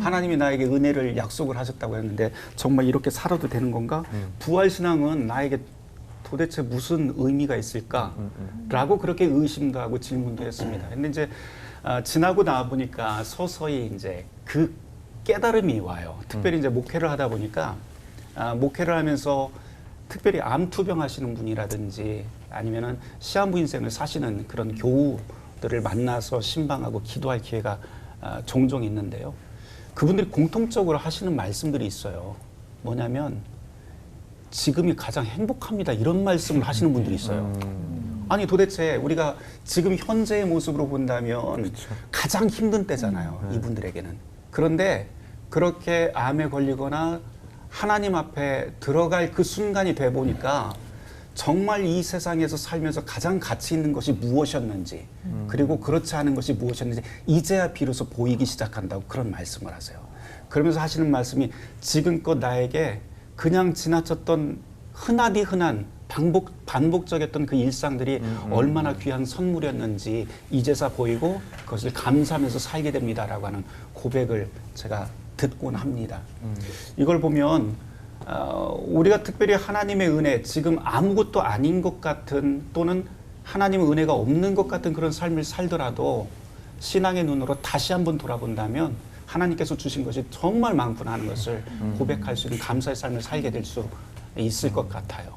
하나님이 나에게 은혜를 약속을 하셨다고 했는데 정말 이렇게 살아도 되는 건가? 부활 신앙은 나에게 도대체 무슨 의미가 있을까?라고 그렇게 의심도 하고 질문도 했습니다. 근데 이제 아, 지나고 나 보니까 서서히 이제 그 깨달음이 와요. 특별히 이제 목회를 하다 보니까 아, 목회를 하면서 특별히 암 투병 하시는 분이라든지 아니면은 시한부 인생을 사시는 그런 교우들을 만나서 신방하고 기도할 기회가 아, 종종 있는데요. 그분들이 공통적으로 하시는 말씀들이 있어요. 뭐냐면 지금이 가장 행복합니다. 이런 말씀을 하시는 분들이 있어요. 아니 도대체 우리가 지금 현재의 모습으로 본다면 가장 힘든 때잖아요. 이분들에게는. 그런데 그렇게 암에 걸리거나 하나님 앞에 들어갈 그 순간이 돼 보니까 정말 이 세상에서 살면서 가장 가치 있는 것이 무엇이었는지 그리고 그렇지 않은 것이 무엇이었는지 이제야 비로소 보이기 시작한다고 그런 말씀을 하세요. 그러면서 하시는 말씀이 지금껏 나에게 그냥 지나쳤던 흔하디 흔한 반복 반복적이었던 그 일상들이 얼마나 귀한 선물이었는지 이제서 보이고 그것을 감사하면서 살게 됩니다라고 하는 고백을 제가 듣곤 합니다. 이걸 보면 어, 우리가 특별히 하나님의 은혜 지금 아무것도 아닌 것 같은 또는 하나님의 은혜가 없는 것 같은 그런 삶을 살더라도 신앙의 눈으로 다시 한번 돌아본다면 하나님께서 주신 것이 정말 많구나 하는 것을 고백할 수 있는 감사의 삶을 살게 될 수 있을 것 같아요.